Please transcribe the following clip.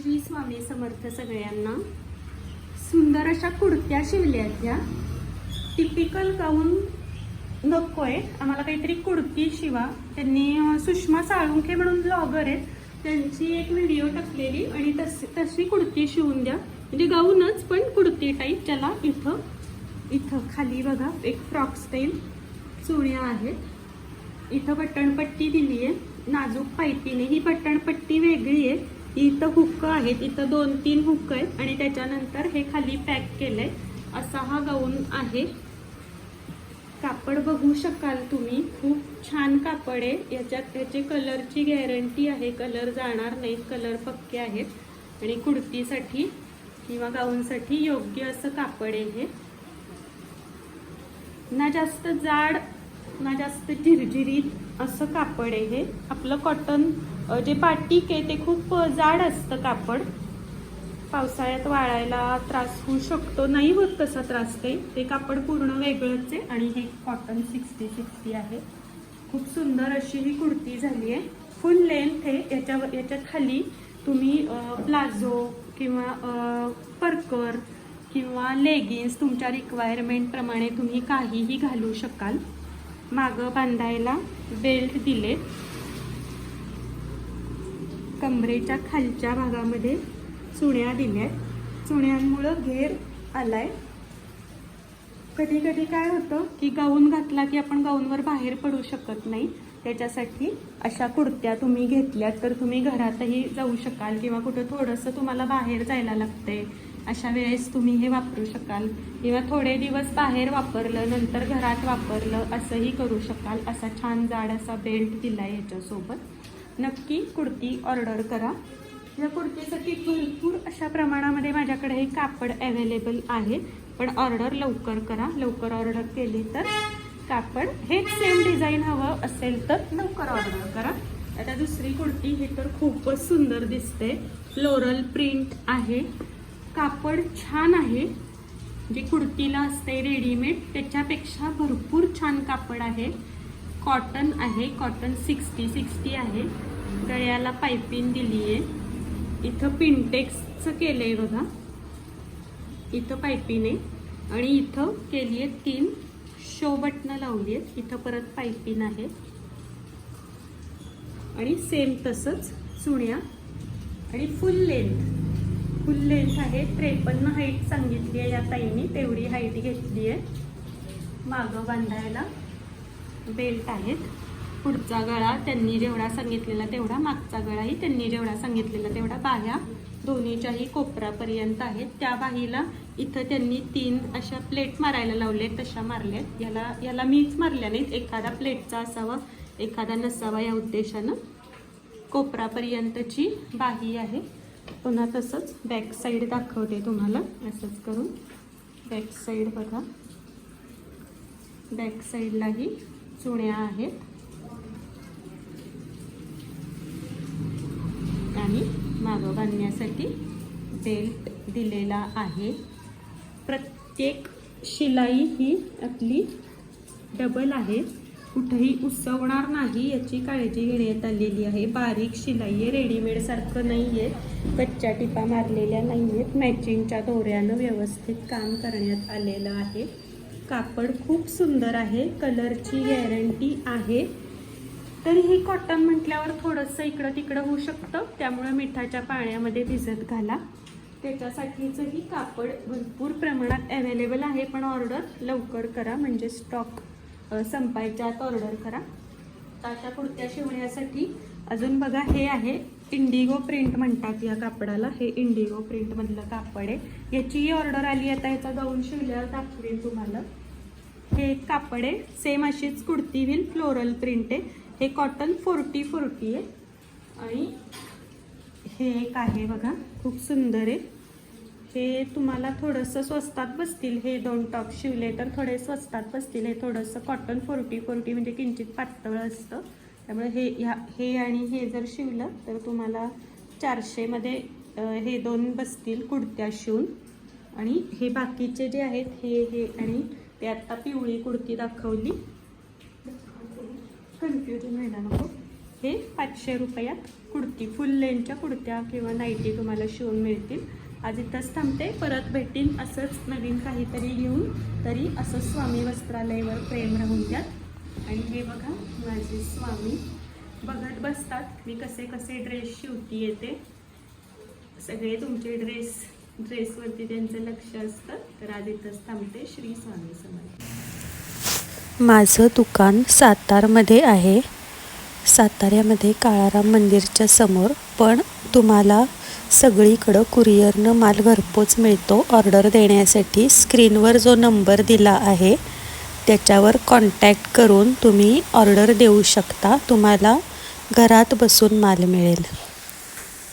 श्री स्वामी समर्थ सगळ्यांना. सुंदर अशा कुर्त्या शिवल्या आहेत ह्या. टिपिकल गाऊन नकोय. आम्हाला काहीतरी कुर्ती शिवा. त्यांनी सुषमा साळुंखे म्हणून ब्लॉगर आहेत. त्यांची एक व्हिडिओ टाकलेली आणि तस तशी कुर्ती शिवून द्या. म्हणजे गाऊनच पण कुर्ती टाईप ज्याला इथं इथं खाली बघा एक फ्रॉक स्टाईल चुण्या आहेत इथं बटणपट्टी दिली आहे नाजूक पायपीने ही बटणपट्टी वेगळी आहे. इथं हुक्क आहेत इथं दोन तीन हुक्क आहेत आणि त्याच्यानंतर हे खाली पॅक केलंय. असा हा गाऊन आहे. कापड बघू शकाल तुम्ही. खूप छान कापड आहे. याच्यात त्याचे कलरची गॅरंटी आहे. कलर जाणार नाहीत कलर पक्के आहेत. आणि कुडतीसाठी किंवा गाऊनसाठी योग्य असं कापड आहे हे. ना जास्त जाड ना जास्त झिरझिरीत असं कापड आहे हे. आपलं कॉटन जे पाटीक आहे ते खूप जाड असतं कापड. पावसाळ्यात वाळायला त्रास होऊ शकतो. नाही होत तसा त्रास काही. ते कापड पूर्ण वेगळंच आहे आणि हे कॉटन सिक्स्टी सिक्स्टी आहे. खूप सुंदर अशी ही कुर्ती झाली आहे. फुल लेंथ आहे. याच्यावर याच्या खाली तुम्ही प्लाझो किंवा पर्कर परकर किंवा लेगिन्स तुमच्या रिक्वायरमेंटप्रमाणे तुम्ही काहीही घालू शकाल. मागं बांधायला बेल्ट दिलेत. कमरेच्या खालच्या भागामध्ये चुण्या दिल्या आहेत चुण्यांमुळं घेर आलाय. कधी कधी काय होतं की गाऊन घातला की आपण गाऊनवर बाहेर पडू शकत नाही. त्याच्यासाठी अशा कुर्त्या तुम्ही घेतल्यात तर तुम्ही घरातही जाऊ शकाल किंवा कुठं थोडंसं तुम्हाला बाहेर जायला लागतंय. अशा वेळेस तुम्ही हे वापरू शकाल. किंवा थोडे दिवस बाहेर वापरलं नंतर घरात वापरलं असंही करू शकाल. असा छान जाड असा बेल्ट दिला आहे याच्यासोबत. नक्की कुर्ती ऑर्डर करा. या कुर्तीसाठी भरपूर अशा प्रमाणामध्ये माझ्याकडे हे कापड अवेलेबल आहे. पण ऑर्डर लवकर करा. लवकर ऑर्डर केली तर कापड हेच सेम डिझाईन हवं असेल तर लवकर ऑर्डर करा. आता दुसरी कुर्ती ही तर खूपच सुंदर दिसते. फ्लोरल प्रिंट आहे. कापड छान आहे. जे कुर्तीला असते रेडीमेड त्याच्यापेक्षा भरपूर छान कापड आहे. कॉटन आहे. कॉटन सिक्स्टी सिक्स्टी आहे. गळ्याला पायपिंग दिली आहे इथं पिंटेक्सचं केलं आहे बघा. इथं पायपिंग आहे. आणि इथं केली आहे तीन शो बटणं लावली आहेत इथं परत पायपिंग आहे. आणि सेम तसंच चुण्या. आणि फुल लेंथ फुल लेंथ आहे. त्रेपन्न हाईट सांगितली आहे या ताईने. तेवढी हाईट घेतली आहे मागं बांधायला बेल्ट आहेत. पुढचा गळा त्यांनी जेवढा सांगितलेला तेवढा मागचा गळाही त्यांनी जेवढा सांगितलेला तेवढा बाह्या दोन्हीच्याही कोपरापर्यंत आहेत त्या बाहीला इथं त्यांनी तीन अशा प्लेट मारायला लावले तशा मारल्यात. याला याला मीच मारल्या नाहीत. एखादा प्लेटचा असावा एखादा नसावा या उद्देशानं. कोपरापर्यंतची बाही आहे. पुन्हा तसंच बॅक साईड दाखवते तुम्हाला. असंच करून बॅक साईड बघा. बॅक साईडलाही चुण्या आहेत. आणि मागं बांधण्यासाठी बेल्ट दिलेला आहे. प्रत्येक शिलाई ही आपली डबल आहे. कुठेही उसवणार नाही याची काळजी घेण्यात आलेली आहे. बारीक शिलाई आहे रेडीमेडसारखं नाही आहे कच्च्या टिपा मारलेल्या नाही आहेत मॅचिंगच्या दोऱ्यानं व्यवस्थित काम करण्यात आलेलं आहे. कापड खूप सुंदर आहे. कलरची गॅरंटी आहे. तरी ही कॉटन म्हटल्यावर थोडंसं इकडं तिकडं होऊ शकतं. त्यामुळं मिठाच्या पाण्यामध्ये भिजत घाला. त्याच्यासाठीचंही कापड भरपूर प्रमाणात अवेलेबल आहे पण ऑर्डर लवकर करा. म्हणजे स्टॉक संपायच्या आत ऑर्डर करा. आता कुडत्या कुर्त्या शिवण्यासाठी अजून बघा हे आहे इंडिगो प्रिंट म्हणतात या कापडाला. हे इंडिगो प्रिंटमधलं कापड आहे. याचीही ऑर्डर आली आता याचा गाऊन शिवल्यावर दाखवेन तुम्हाला. हे एक कापड आहे. सेम अशीच कुर्ती विल फ्लोरल प्रिंट आहे. हे कॉटन फोर्टी फोर्टी आहे. आणि हे एक आहे बघा खूप सुंदर आहे. हे तुम्हाला थोडंसं स्वस्तात बसतील. हे दोन टॉप शिवले तर थोडे स्वस्तात बसतील. हे थोडंसं कॉटन फोर्टी फोर्टी म्हणजे किंचित पातळ असतं. त्यामुळे हे ह्या हे आणि हे जर शिवलं तर तुम्हाला चारशेमध्ये हे दोन बसतील कुडत्या शिवून. आणि हे बाकीचे जे आहेत हे हे आणि ते आत्ता पिवळी कुडती दाखवली. कन्फ्युजन व्हायला नको. हे पाचशे रुपयात कुर्ती फुल लेनच्या कुर्त्या किंवा नाईटी तुम्हाला शिवून मिळतील. आज इथंच थांबते परत भेटीन असंच नवीन काहीतरी घेऊन तरी असं स्वामी वस्त्रालयावर प्रेम राहून द्यात आणि हे बघा माझे स्वामी बघत बसतात मी कसे कसे ड्रेस शिवती येते. सगळे तुमचे ड्रेस ड्रेसवरती त्यांचं लक्ष असतं. तर आज इथंच थांबते श्री स्वामी समर्थ. माझं दुकान सातारमध्ये आहे. साताऱ्यामध्ये काळाराम मंदिरच्या समोर पण तुम्हाला सगळीकडं कुरिअरनं माल घरपोच मिळतो ऑर्डर देण्यासाठी. स्क्रीनवर जो नंबर दिला आहे त्याच्यावर कॉन्टॅक्ट करून तुम्ही ऑर्डर देऊ शकता. तुम्हाला घरात बसून माल मिळेल.